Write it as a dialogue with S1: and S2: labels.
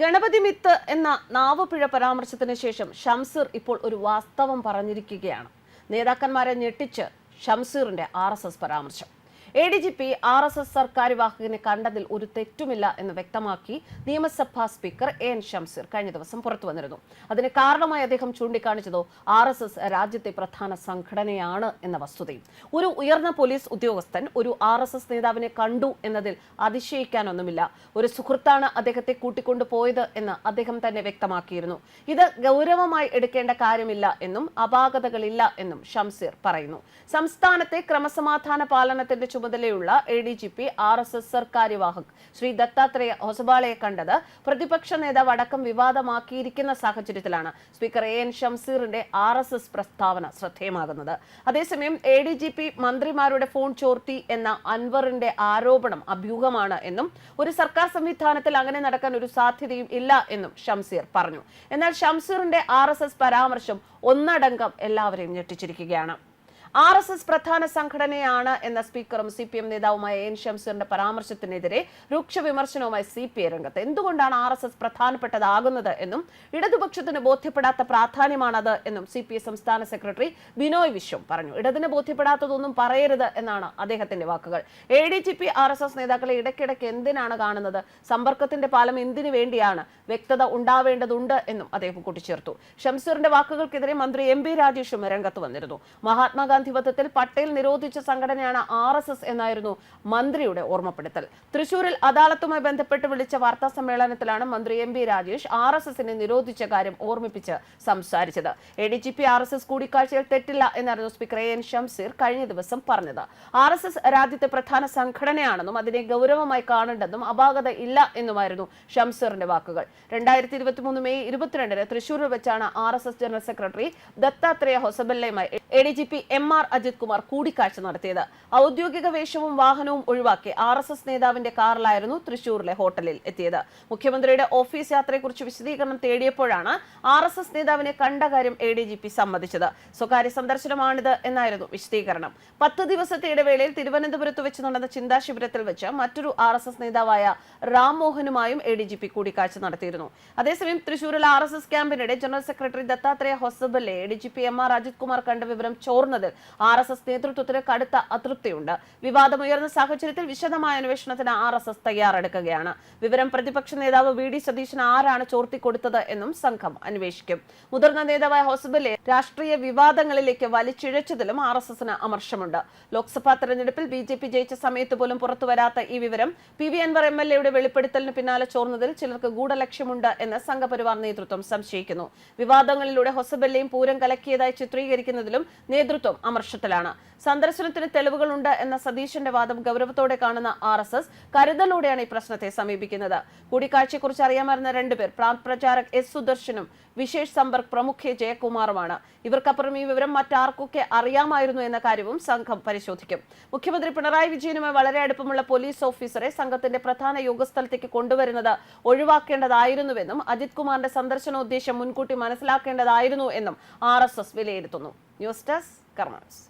S1: Ganapathi myth എന്ന നാവുപിഴ പരാമർശത്തിന് ശേഷം ഷംസീർ ഇപ്പോൾ ഒരു വാസ്തവം പറഞ്ഞിരിക്കുകയാണ്. നേതാക്കന്മാരെ ഞെട്ടിച്ച് ഷംസീറിന്റെ ആർ പരാമർശം. A D G P R S S സർക്കാർ വാഹകനെ കണ്ടതിൽ ഒരു തെറ്റുമില്ല എന്ന് വ്യക്തമാക്കി നിയമസഭാ സ്പീക്കർ എ എൻ ഷംസീർ കഴിഞ്ഞ ദിവസം പുറത്തു വന്നിരുന്നു. അതിന് കാരണമായി അദ്ദേഹം ചൂണ്ടിക്കാണിച്ചതോ ആർ എസ് എസ് രാജ്യത്തെ പ്രധാന സംഘടനയാണ് എന്ന വസ്തുതയും. ഒരു ഉയർന്ന പോലീസ് ഉദ്യോഗസ്ഥൻ ഒരു ആർ എസ് എസ് നേതാവിനെ കണ്ടു എന്നതിൽ അതിശയിക്കാനൊന്നുമില്ല. ഒരു സുഹൃത്താണ് അദ്ദേഹത്തെ കൂട്ടിക്കൊണ്ടു പോയത് എന്ന് അദ്ദേഹം തന്നെ വ്യക്തമാക്കിയിരുന്നു. ഇത് ഗൗരവമായി എടുക്കേണ്ട കാര്യമില്ല എന്നും അപാകതകളില്ല എന്നും ഷംസീർ പറയുന്നു. സംസ്ഥാനത്തെ ക്രമസമാധാന പാലനത്തിന്റെ ചുമതലയുള്ള A D G P R S S സർക്കാര്യവാഹക് Shri Dattatreya ഹൊസബാളയെ കണ്ടത് പ്രതിപക്ഷ നേതാവ് അടക്കം വിവാദമാക്കിയിരിക്കുന്ന സാഹചര്യത്തിലാണ് സ്പീക്കർ എ എൻ ഷംസീറിന്റെ ആർ എസ് എസ് പ്രസ്താവന ശ്രദ്ധേയമാകുന്നത്. അതേസമയം എ ഡി ജി പി മന്ത്രിമാരുടെ ഫോൺ ചോർത്തി എന്ന അൻവറിന്റെ ആരോപണം അഭ്യൂഹമാണ് എന്നും ഒരു സർക്കാർ സംവിധാനത്തിൽ അങ്ങനെ നടക്കാൻ ഒരു സാധ്യതയും ഇല്ല എന്നും ഷംസീർ പറഞ്ഞു. എന്നാൽ ഷംസീറിന്റെ ആർ പരാമർശം ഒന്നടങ്കം എല്ലാവരെയും ഞെട്ടിച്ചിരിക്കുകയാണ്. ആർ എസ് എസ് പ്രധാന സംഘടനയാണ് എന്ന സ്പീക്കറും സി പി എം നേതാവുമായ എൻ ഷംസീറിന്റെ പരാമർശത്തിനെതിരെ രൂക്ഷ വിമർശനവുമായി സി പി ഐ രംഗത്ത്. എന്തുകൊണ്ടാണ് ആർ എസ് എസ് പ്രധാനപ്പെട്ടതാകുന്നത് എന്നും ഇടതുപക്ഷത്തിന് ബോധ്യപ്പെടാത്ത പ്രാധാന്യമാണത് എന്നും സി പി ഐ സംസ്ഥാന സെക്രട്ടറി ബിനോയ് വിശ്വം പറഞ്ഞു. ഇടതിന് ബോധ്യപ്പെടാത്തതൊന്നും പറയരുത് എന്നാണ് അദ്ദേഹത്തിന്റെ വാക്കുകൾ. A D G P R S S നേതാക്കളെ ഇടയ്ക്കിടയ്ക്ക് എന്തിനാണ് കാണുന്നത്? സമ്പർക്കത്തിന്റെ പാലം എന്തിനു വേണ്ടിയാണ്? വ്യക്തത ഉണ്ടാവേണ്ടതുണ്ട് എന്നും അദ്ദേഹം കൂട്ടിച്ചേർത്തു. ഷംസീറിന്റെ വാക്കുകൾക്കെതിരെ മന്ത്രി എം ബി രാജേഷും രംഗത്ത് വന്നിരുന്നു. മഹാത്മാഗാന്ധി ജനാധിപത്യത്തിൽ പട്ടേൽ നിരോധിച്ച സംഘടനയാണ് ആർ എസ് എസ് എന്നായിരുന്നു മന്ത്രിയുടെ ഓർമ്മപ്പെടുത്തൽ. തൃശൂരിൽ അദാലത്തുമായി ബന്ധപ്പെട്ട് വിളിച്ച വാർത്താ സമ്മേളനത്തിലാണ് മന്ത്രി M B Rajesh R S എസിനെ നിരോധിച്ച കാര്യം ഓർമ്മിപ്പിച്ച് സംസാരിച്ചത്. A D G P R S S കൂടിക്കാഴ്ചയിൽ തെറ്റില്ല എന്നായിരുന്നു സ്പീക്കർ എ എൻ ഷംസീർ കഴിഞ്ഞ ദിവസം പറഞ്ഞത്. ആർ എസ് എസ് രാജ്യത്തെ പ്രധാന സംഘടനയാണെന്നും അതിനെ ഗൗരവമായി കാണേണ്ടെന്നും അപാകത ഇല്ല എന്നുമായിരുന്നു ഷംസീറിന്റെ വാക്കുകൾ. രണ്ടായിരത്തി ഇരുപത്തി മൂന്ന് മെയ് ഇരുപത്തിരണ്ടിന് തൃശൂരിൽ വെച്ചാണ് R S S general secretary Dattatreya ഹൊസബല്ലയുമായി A D G P M R Ajith Kumar കൂടിക്കാഴ്ച നടത്തിയത്. ഔദ്യോഗിക വേഷവും വാഹനവും ഒഴിവാക്കി ആർ എസ് എസ് നേതാവിന്റെ കാറിലായിരുന്നു തൃശൂരിലെ ഹോട്ടലിൽ എത്തിയത്. മുഖ്യമന്ത്രിയുടെ ഓഫീസ് യാത്രയെക്കുറിച്ച് വിശദീകരണം തേടിയപ്പോഴാണ് ആർ എസ് എസ് നേതാവിനെ കണ്ട കാര്യം എ ഡി ജി പി സമ്മതിച്ചത്. സ്വകാര്യ സന്ദർശനമാണിത് എന്നായിരുന്നു വിശദീകരണം. പത്ത് ദിവസത്തെ ഇടവേളയിൽ തിരുവനന്തപുരത്ത് വെച്ച് നടന്ന ചിന്താശിബിരത്തിൽ വെച്ച് മറ്റൊരു ആർ എസ് എസ് നേതാവായ റാം മോഹനുമായും എ ഡി ജി പി കൂടിക്കാഴ്ച നടത്തിയിരുന്നു. അതേസമയം തൃശൂരിൽ R S S ക്യാമ്പിനിടെ general secretary Dattatreya Hosabale A D G P M R Ajith Kumar കണ്ട വിവരം ചോർന്നതിൽ ആർ എസ് എസ് നേതൃത്വത്തിന് കടുത്ത അതൃപ്തിയുണ്ട്. വിവാദമുയർന്ന സാഹചര്യത്തിൽ വിശദമായ അന്വേഷണത്തിന് ആർ എസ് എസ് തയ്യാറെടുക്കുകയാണ്. വിവരം പ്രതിപക്ഷ നേതാവ് വി ഡി സതീശന് ആരാണ് ചോർത്തിക്കൊടുത്തത് എന്നും സംഘം അന്വേഷിക്കും. മുതിർന്ന നേതാവായ ഹോസബലെ രാഷ്ട്രീയ വിവാദങ്ങളിലേക്ക് വലിച്ചിഴച്ചതിലും ആർ എസ് എസിന് അമർഷമുണ്ട്. ലോക്സഭാ തെരഞ്ഞെടുപ്പിൽ ബി ജെ പി ജയിച്ച സമയത്ത് പോലും പുറത്തുവരാത്ത ഈ വിവരം P V Anvar M L എയുടെ വെളിപ്പെടുത്തലിന് പിന്നാലെ ചോർന്നതിൽ ചിലർക്ക് ഗൂഢലക്ഷ്യമുണ്ട് എന്ന് സംഘപരിവാർ നേതൃത്വം സംശയിക്കുന്നു. വിവാദങ്ങളിലൂടെ ഹൊസബെല്ലയും പൂരം കലക്കിയതായി ചിത്രീകരിക്കുന്നതിലും നേതൃത്വം അമർഷത്തിലാണ്. സന്ദർശനത്തിന് തെളിവുകളുണ്ട് എന്ന സതീശന്റെ വാദം ഗൗരവത്തോടെ കാണുന്ന ആർ എസ് എസ് കരുതലോടെയാണ് ഈ പ്രശ്നത്തെ സമീപിക്കുന്നത്. കൂടിക്കാഴ്ചയെക്കുറിച്ച് അറിയാമായിരുന്ന രണ്ടുപേർ പ്രാന്ത് പ്രചാരക് എസ് സുദർശനും വിശേഷ് സമ്പർക്ക് പ്രമുഖ ജയകുമാറുമാണ്. ഇവർക്കപ്പുറം ഈ വിവരം മറ്റാർക്കൊക്കെ അറിയാമായിരുന്നു എന്ന കാര്യവും സംഘം പരിശോധിക്കും. മുഖ്യമന്ത്രി പിണറായി വിജയനുമായി വളരെ അടുപ്പമുള്ള പോലീസ് ഓഫീസറെ സംഘത്തിന്റെ പ്രധാന യോഗസ്ഥലത്തേക്ക് കൊണ്ടുവരുന്നത് ഒഴിവാക്കേണ്ടതായിരുന്നുവെന്നും അജിത് കുമാറിന്റെ സന്ദർശനോദ്ദേശം മുൻകൂട്ടി മനസ്സിലാക്കേണ്ടതായിരുന്നു എന്നും ആർ വിലയിരുത്തുന്നു. News desk കർമാൻസ്